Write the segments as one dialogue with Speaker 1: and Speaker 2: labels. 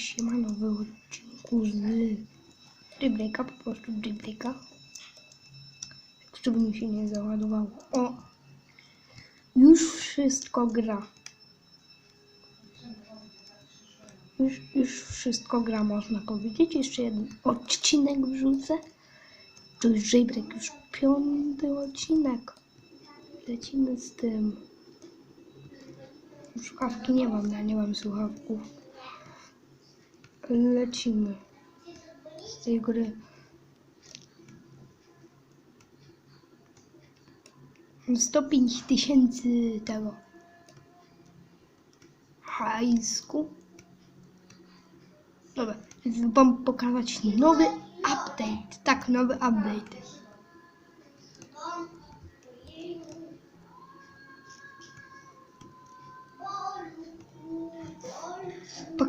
Speaker 1: siemano w odcinku z Jailbreaka, po prostu Jailbreaka. Żeby mi się nie załadowało. O! Już wszystko gra. Już, już wszystko gra, można powiedzieć. Jeszcze jeden odcinek wrzucę. To już Jailbreak, już piąty odcinek. Lecimy z tym. Słuchawki nie mam, ja nie mam słuchawków. Lecimy z tej gry. Pięć tysięcy tego hajsku. Dobra, więc wam pokazać nowy update. Tak, nowy update.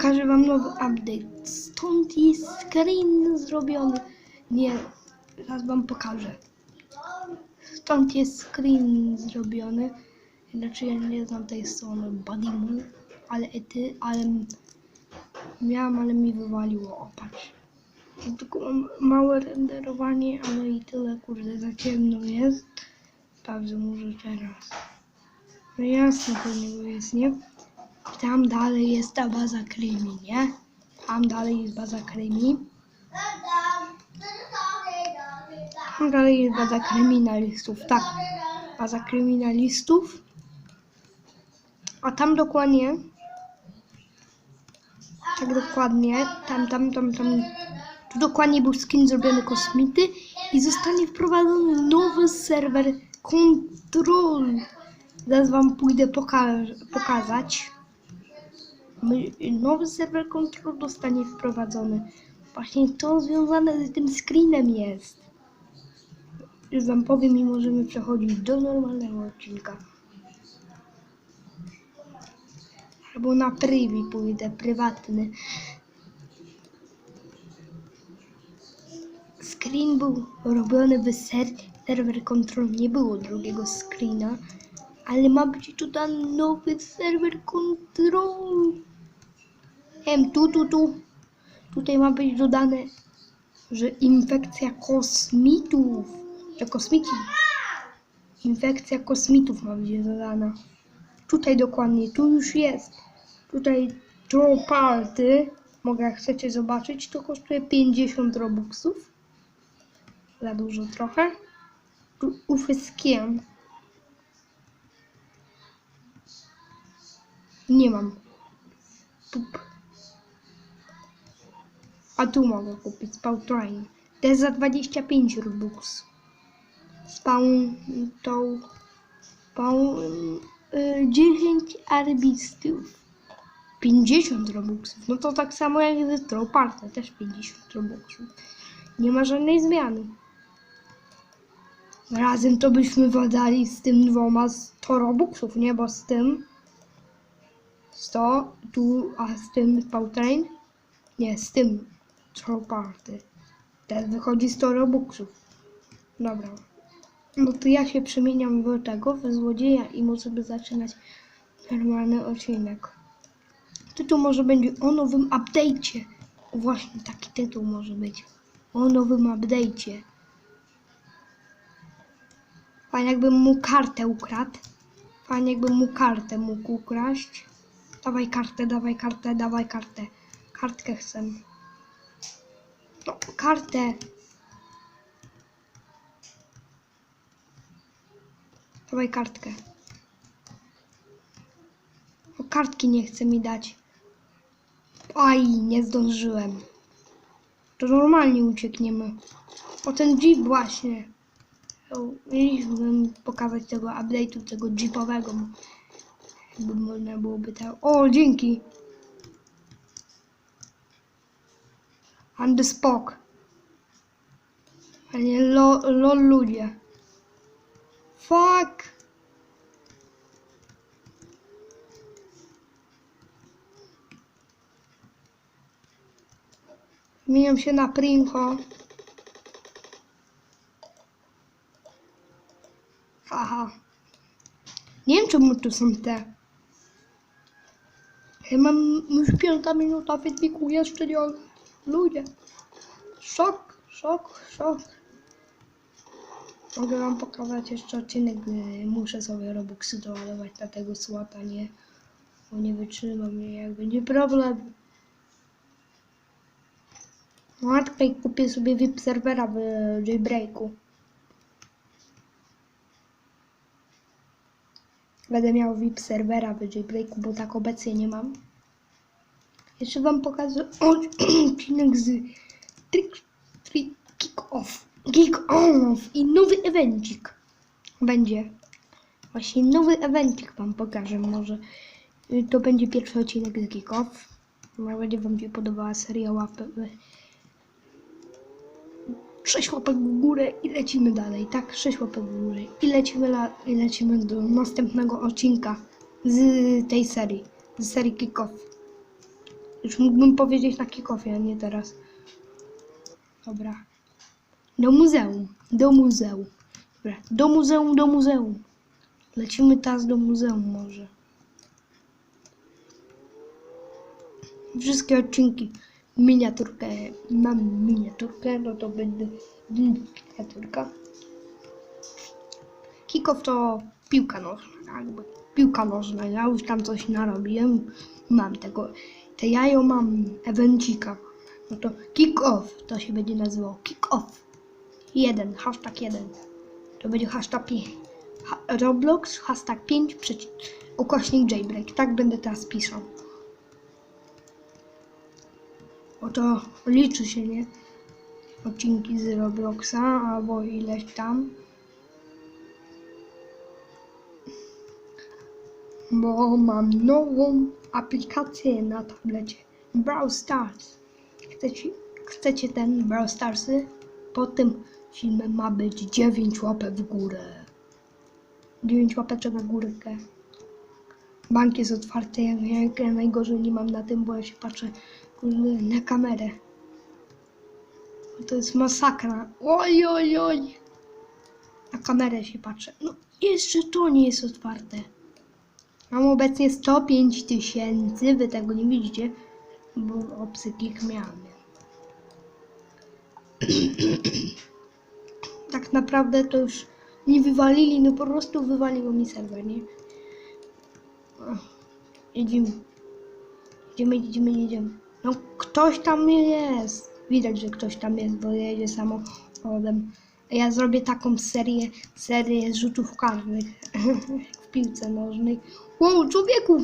Speaker 1: Pokażę wam nowy update. Stąd jest screen zrobiony. Nie, zaraz wam pokażę. Stąd jest screen zrobiony. Znaczy ja nie znam tej strony Badimu, ale ety, ale miałam, ale mi wywaliło. O, patrz. Ja Tylko małe renderowanie, ale i tyle, kurde, za ciemno jest. Sprawdzę może teraz. No jasne, to nie jest, nie? Tam dalej jest ta baza krymi, nie? Tam dalej jest baza krymi. Tam dalej jest baza kryminalistów, tak. Baza kryminalistów. A tam dokładnie, tak dokładnie, tam, tam, tam, tam, tu dokładnie był skin zrobiony kosmity i zostanie wprowadzony nowy serwer kontrol. Zaraz wam pójdę poka- pokazać. Nowy serwer kontrol zostanie wprowadzony. Właśnie to związane z tym screenem jest. Już wam powiem i możemy przechodzić do normalnego odcinka. Albo na privy pójdę, prywatny. Screen był robiony w ser serwer kontrol. Nie było drugiego screena. Ale ma być tutaj nowy serwer kontrol. Em, tu, tu, tu. Tutaj ma być dodane, że infekcja kosmitów. Że kosmici. Infekcja kosmitów ma być dodana. Tutaj dokładnie, tu już jest. Tutaj to party. Mogę, jak chcecie zobaczyć, to kosztuje 50 robuxów. Za dużo trochę. Tu ufyskiem. Nie mam. Pup. A tu mogę kupić Spawn Train. To jest za 25 robux. Spawn to... Spawn... Y, 10 arbistów. 50 robuxów. No to tak samo jak ze Troparta, też 50 robuxów. Nie ma żadnej zmiany. Razem to byśmy władali z tym dwoma 100 robuxów, nie? Bo z tym 100, tu, a z tym Pautrain? Nie, z tym Troparty. Teraz wychodzi 100 robuxów. Dobra. No to ja się przemieniam w tego, w złodzieja i możemy zaczynać normalny odcinek. Tytuł może będzie o nowym update'cie. Właśnie taki tytuł może być. O nowym update'cie. Fajnie jakbym mu kartę ukradł. Fajnie jakbym mu kartę mógł ukraść. Dawaj kartę, dawaj kartę, dawaj kartę. Kartkę chcę. No, kartę. Dawaj kartkę. O, kartki nie chce mi dać. Aj, nie zdążyłem. To normalnie uciekniemy. O ten jeep właśnie. Mieliśmy pokazać tego update'u, tego jeepowego. Jakby można byłoby tak. O, dzięki. And spock. A nie lo, ludzie. Fuck. Zmieniam się na Prinko. Haha. Nie wiem czemu tu są te Ja mam już piąta minuta filmiku, jeszcze nie. Ludzie. Szok, szok, szok. Mogę wam pokazać jeszcze odcinek, gdy muszę sobie Robuxy doładować na tego słata, nie? Bo nie wytrzymam, nie? Jak będzie problem. Matka i kupię sobie VIP serwera w jailbreaku. Będę miał VIP serwera w jailbreaku, bo tak obecnie nie mam. Jeszcze wam pokażę odcinek z Trick Trick Kick Off. Kick Off i nowy evencik będzie. Właśnie nowy evencik wam pokażę może. Y, To będzie pierwszy odcinek z Kick Off. Mam nadzieję, wam się podobała seria łapy. Sześć łapek w górę i lecimy dalej, tak? Sześć łapek w górę i lecimy, la, i lecimy do następnego odcinka z tej serii, z serii Kick-Off. Już mógłbym powiedzieć na kick-offie, a nie teraz. Dobra. Do muzeum, do muzeum. Dobra, do muzeum, do muzeum. Lecimy teraz do muzeum może. Wszystkie odcinki miniaturkę, mam miniaturkę, no to będzie miniaturka. Kickoff to piłka nożna, jakby piłka nożna, ja już tam coś narobiłem, mam tego, te jajo mam, evencika, no to kick-off, to się będzie nazywało kick-off, jeden, hashtag jeden, to będzie hashtag ha, Roblox, hashtag 5, przeci- ukośnik jailbreak, tak będę teraz pisał. Bo to liczy się, nie? Odcinki z Robloxa albo ileś tam. Bo mam nową aplikację na tablecie. Brawl Stars. Chcecie, chcecie ten Brawl Starsy? Pod tym filmem ma być 9 łapek w górę. 9 łapeczek w górkę. Bank jest otwarty, jak, jak ja najgorzej nie mam na tym, bo ja się patrzę na kamerę. To jest masakra. Oj, oj, oj. Na kamerę się patrzę. No, jeszcze to nie jest otwarte. Mam obecnie 105 tysięcy, wy tego nie widzicie, bo obsykik miałem. tak naprawdę to już nie wywalili, no po prostu wywaliło mi serwer, nie? Ach, Jedziemy. Jedziemy, jedziemy, jedziemy. No ktoś tam jest. Widać, że ktoś tam jest, bo jedzie samochodem. Ja zrobię taką serię, serię rzutów karnych w piłce nożnej. Wow, człowieku!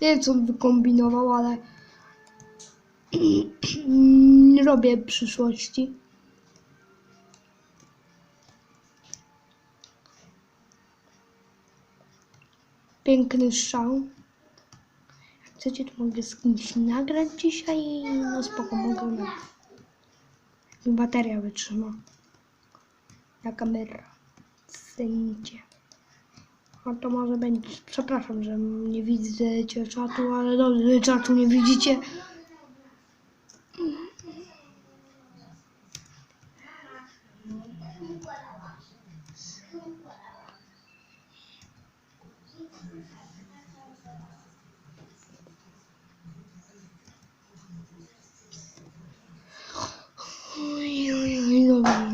Speaker 1: Nie wiem, co on wykombinował, ale nie robię przyszłości. Piękny. Jak chcecie, to mogę z kimś nagrać dzisiaj. No spoko, mogę nagrać. Bateria wytrzyma. Na kamerę. Cenicie. A to może będzie. Przepraszam, że nie widzicie czatu, ale dobrze, czatu nie widzicie. Oj, oj, oj, dobra,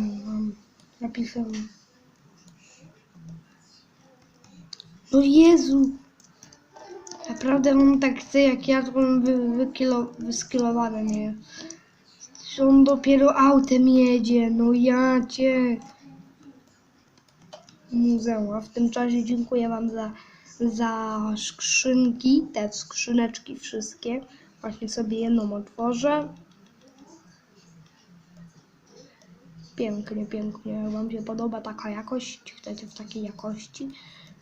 Speaker 1: napisałem. No Jezu! Naprawdę on tak chce jak ja, to on wy, wykilo, wyskilowany, nie? On dopiero autem jedzie, no ja cię. Muzeum, a w tym czasie dziękuję wam za, za skrzynki, te skrzyneczki wszystkie. Właśnie sobie jedną otworzę. Pięknie, pięknie. Wam się podoba taka jakość? Chcecie w takiej jakości,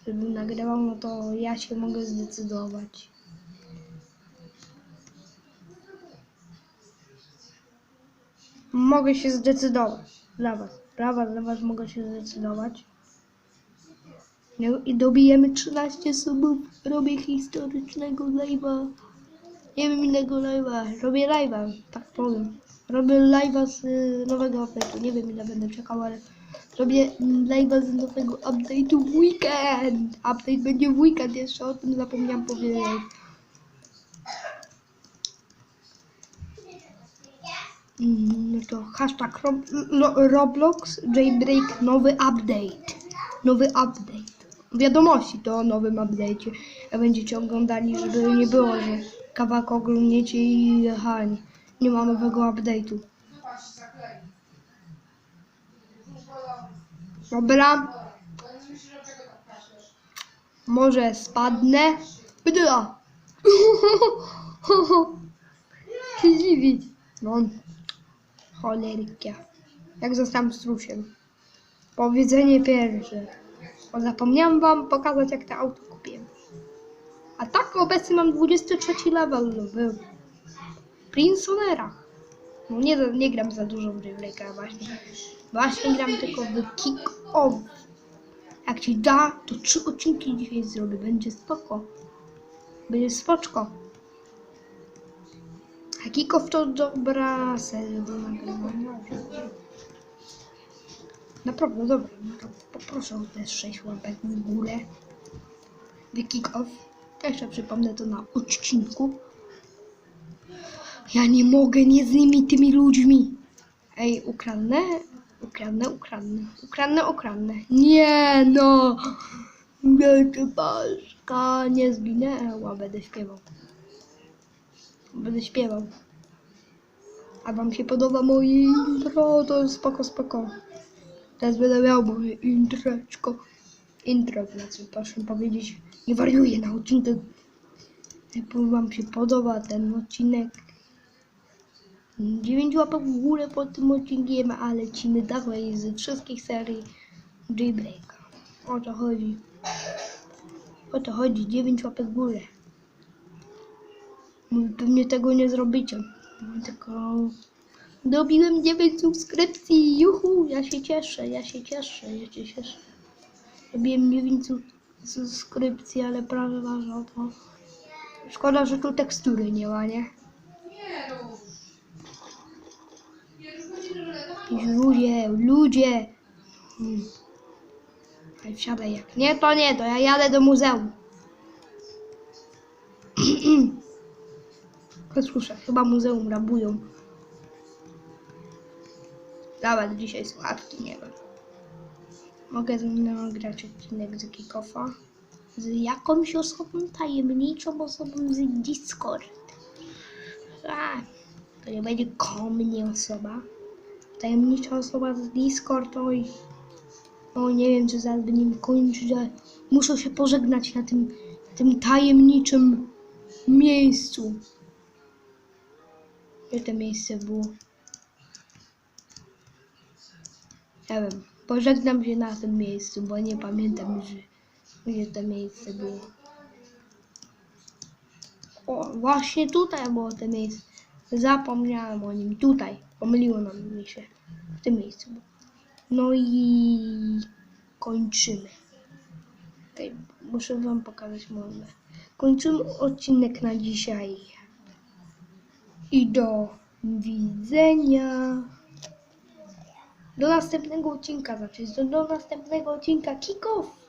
Speaker 1: żebym nagrywał, no to ja się mogę zdecydować. Mogę się zdecydować. Dla was. Dla was, dla was mogę się zdecydować. No I dobijemy 13 subów. Robię historycznego live'a. Nie wiem innego live'a. Robię live'a, tak powiem. Robię live'a z y, nowego update'u. Nie wiem ile będę czekał, ale Robię z nowego update'u w weekend. Update będzie w weekend, jeszcze o tym zapomniałam powiedzieć. Mm, No to hashtag Lo- Roblox Jailbreak nowy update. Nowy update. Wiadomości to o nowym update'cie. Będziecie oglądali, żeby nie było, że kawałek oglądniecie i jechali. Nie ma nowego update'u. Dobra. Może spadnę. Bydla. się. No. Cholerkia. Jak zostałem strusiem. Powiedzenie pierwsze. Bo zapomniałam wam pokazać jak to auto kupiłem. A tak obecnie mam 23 level no, w Prinsonerach. No nie, nie gram za dużo w Jailbreaka właśnie. Właśnie gram tylko w Kick Off. Jak ci da, to trzy odcinki dzisiaj zrobię. Będzie spoko. Będzie spoczko. A Kick Off to dobra seria do nagrywania. Naprawdę dobra. No poproszę o te 6 łapek w górę. W Kick Off. Jeszcze przypomnę to na odcinku. Ja nie mogę, nie z nimi, tymi ludźmi. Ej, ukradnę? Ukradnę, ukradnę. Ukradnę, ukradnę. Nie no! Wielkie paszka, nie zginęła, będę śpiewał. Będę śpiewał. A wam się podoba moje intro, to spoko, spoko. Teraz będę miał moje intreczko. Intro, znaczy proszę powiedzieć, nie wariuję na odcinek. Jak wam się podoba ten odcinek, 9 łapek w górę pod tym odcinkiem, a lecimy dalej z wszystkich serii Jailbreaka. O to chodzi. O to chodzi, 9 łapek w górę. No, Pewnie tego nie zrobicie. No, Tylko dobiłem 9 subskrypcji. Juhu, ja się cieszę, ja się cieszę, ja się cieszę. Robiłem 9 su- subskrypcji, ale prawda, że to... Szkoda, że tu tekstury nie ma, nie? Ludzie, ludzie. Hmm. Wsiadaj jak. Nie, to nie, to ja jadę do muzeum. Słyszę, chyba muzeum rabują. Nawet dzisiaj słuchawki, nie wiem. Mogę nagrać odcinek z Kickofa z jakąś osobą tajemniczą osobą z Discord. A, to nie będzie ko mnie osoba. Tajemnicza osoba z Discord, oj. O, nie wiem, czy zaraz będziemy kończyć, ale muszę się pożegnać na tym, tym tajemniczym miejscu. Gdzie to miejsce było? Nie wiem. Pożegnam się na tym miejscu, bo nie pamiętam, że gdzie to miejsce było. O, właśnie tutaj było to miejsce. Zapomniałem o nim. Tutaj. Pomyliło nam się. W tym miejscu. No i kończymy. Ej, muszę wam pokazać może. Kończymy odcinek na dzisiaj. I do widzenia. Do następnego odcinka, znaczy do, następnego odcinka kick off.